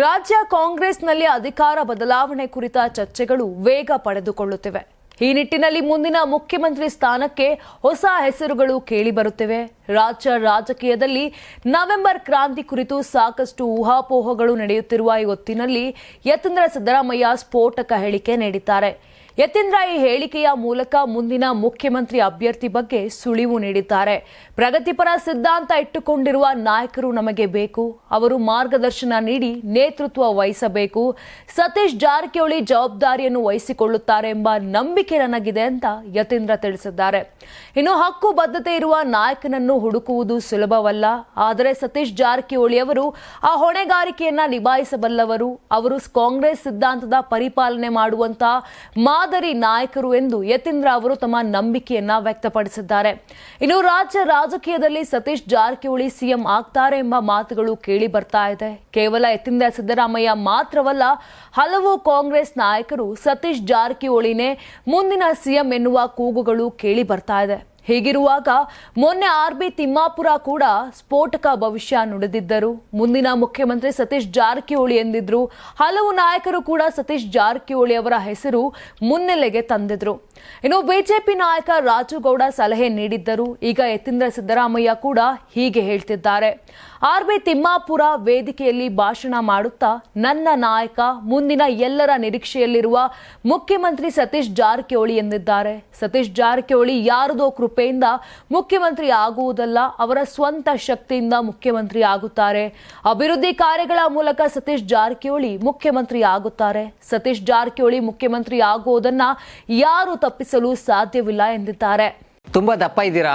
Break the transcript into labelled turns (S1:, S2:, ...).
S1: ರಾಜ್ಯ ಕಾಂಗ್ರೆಸ್ನಲ್ಲಿ ಅಧಿಕಾರ ಬದಲಾವಣೆ ಕುರಿತ ಚರ್ಚೆಗಳು ವೇಗ ಪಡೆದುಕೊಳ್ಳುತ್ತಿವೆ. ಈ ನಿಟ್ಟಿನಲ್ಲಿ ಮುಂದಿನ ಮುಖ್ಯಮಂತ್ರಿ ಸ್ಥಾನಕ್ಕೆ ಹೊಸ ಹೆಸರುಗಳು ಕೇಳಿಬರುತ್ತಿವೆ. ರಾಜ್ಯ ರಾಜಕೀಯದಲ್ಲಿ ನವೆಂಬರ್ ಕ್ರಾಂತಿ ಕುರಿತು ಸಾಕಷ್ಟು ಊಹಾಪೋಹಗಳು ನಡೆಯುತ್ತಿರುವ ಈ ಹೊತ್ತಿನಲ್ಲಿ ಯತೀಂದ್ರ ಸಿದ್ದರಾಮಯ್ಯ ಸ್ಫೋಟಕ ಹೇಳಿಕೆ ನೀಡಿದ್ದಾರೆ. ಯತೀಂದ್ರ ಈ ಹೇಳಿಕೆಯ ಮೂಲಕ ಮುಂದಿನ ಮುಖ್ಯಮಂತ್ರಿ ಅಭ್ಯರ್ಥಿ ಬಗ್ಗೆ ಸುಳಿವು ನೀಡಿದ್ದಾರೆ. ಪ್ರಗತಿಪರ ಸಿದ್ಧಾಂತ ಇಟ್ಟುಕೊಂಡಿರುವ ನಾಯಕರು ನಮಗೆ ಬೇಕು. ಅವರು ಮಾರ್ಗದರ್ಶನ ನೀಡಿ ನೇತೃತ್ವ ವಹಿಸಬೇಕು. ಸತೀಶ್ ಜಾರಕಿಹೊಳಿ ಜವಾಬ್ದಾರಿಯನ್ನು ವಹಿಸಿಕೊಳ್ಳುತ್ತಾರೆ ಎಂಬ ನಂಬಿಕೆ ನನಗಿದೆ ಅಂತ ಯತೀಂದ್ರ ತಿಳಿಸಿದ್ದಾರೆ. ಇನ್ನು ಹಕ್ಕು ಬದ್ಧತೆ ಇರುವ ನಾಯಕನನ್ನು ಹುಡುಕುವುದು ಸುಲಭವಲ್ಲ. ಆದರೆ ಸತೀಶ್ ಜಾರಕಿಹೊಳಿ ಅವರು ಆ ಹೊಣೆಗಾರಿಕೆಯನ್ನ ನಿಭಾಯಿಸಬಲ್ಲವರು. ಅವರು ಕಾಂಗ್ರೆಸ್ ಸಿದ್ಧಾಂತದ ಪರಿಪಾಲನೆ ಮಾಡುವಂತಹ ಮಾದರಿ ನಾಯಕರು ಎಂದು ಯತೀಂದ್ರ ಅವರು ತಮ್ಮ ನಂಬಿಕೆಯನ್ನ ವ್ಯಕ್ತಪಡಿಸಿದ್ದಾರೆ. ಇನ್ನು ರಾಜ್ಯ ರಾಜಕೀಯದಲ್ಲಿ ಸತೀಶ್ ಜಾರಕಿಹೊಳಿ ಸಿಎಂ ಆಗ್ತಾರೆ ಎಂಬ ಮಾತುಗಳು ಕೇಳಿ ಬರ್ತಾ ಇದೆ. ಕೇವಲ ಯತೀಂದ್ರ ಸಿದ್ದರಾಮಯ್ಯ ಮಾತ್ರವಲ್ಲ, ಹಲವು ಕಾಂಗ್ರೆಸ್ ನಾಯಕರು ಸತೀಶ್ ಜಾರಕಿಹೊಳಿನೇ ಮುಂದಿನ ಸಿಎಂ ಎನ್ನುವ ಕೂಗುಗಳು ಕೇಳಿ ಬರ್ತಾ ಇದೆ. ಹೀಗಿರುವಾಗ ಮೊನ್ನೆ ಆರ್ ಬಿ ತಿಮ್ಮಾಪುರ ಕೂಡ ಸ್ಫೋಟಕ ಭವಿಷ್ಯ ನುಡಿದಿದ್ದರು. ಮುಂದಿನ ಮುಖ್ಯಮಂತ್ರಿ ಸತೀಶ್ ಜಾರಕಿಹೊಳಿ ಎಂದಿದ್ರು. ಹಲವು ನಾಯಕರು ಕೂಡ ಸತೀಶ್ ಜಾರಕಿಹೊಳಿ ಅವರ ಹೆಸರು ಮುನ್ನೆಲೆಗೆ ತಂದಿದ್ರು. ಇನ್ನು ಬಿಜೆಪಿ ನಾಯಕ ರಾಜುಗೌಡ ಸಲಹೆ ನೀಡಿದ್ದರು. ಈಗ ಯತೀಂದ್ರ ಸಿದ್ದರಾಮಯ್ಯ ಕೂಡ ಹೀಗೆ ಹೇಳ್ತಿದ್ದಾರೆ. ಆರ್ ಬಿ ತಿಮ್ಮಾಪುರ ವೇದಿಕೆಯಲ್ಲಿ ಭಾಷಣ ಮಾಡುತ್ತಾ ನನ್ನ ನಾಯಕ, ಮುಂದಿನ ಎಲ್ಲರ ನಿರೀಕ್ಷೆಯಲ್ಲಿರುವ ಮುಖ್ಯಮಂತ್ರಿ ಸತೀಶ್ ಜಾರಕಿಹೊಳಿ ಎಂದಿದ್ದಾರೆ. ಸತೀಶ್ ಜಾರಕಿಹೊಳಿ ಯಾರದೋ ಕೃಪೆಯಿಂದ ಮುಖ್ಯಮಂತ್ರಿ ಆಗುವುದಲ್ಲ, ಅವರ ಸ್ವಂತ ಶಕ್ತಿಯಿಂದ ಮುಖ್ಯಮಂತ್ರಿ ಆಗುತ್ತಾರೆ. ಅಭಿವೃದ್ಧಿ ಕಾರ್ಯಗಳ ಮೂಲಕ ಸತೀಶ್ ಜಾರಕಿಹೊಳಿ ಮುಖ್ಯಮಂತ್ರಿ ಆಗುತ್ತಾರೆ. ಸತೀಶ್ ಜಾರಕಿಹೊಳಿ ಮುಖ್ಯಮಂತ್ರಿ ಆಗುವುದನ್ನ ಯಾರು ತಪ್ಪಿಸಲು ಸಾಧ್ಯವಿಲ್ಲ ಎಂದಿದ್ದಾರೆ.
S2: ತುಂಬಾ ದಪ್ಪ ಇದ್ದೀರಾ?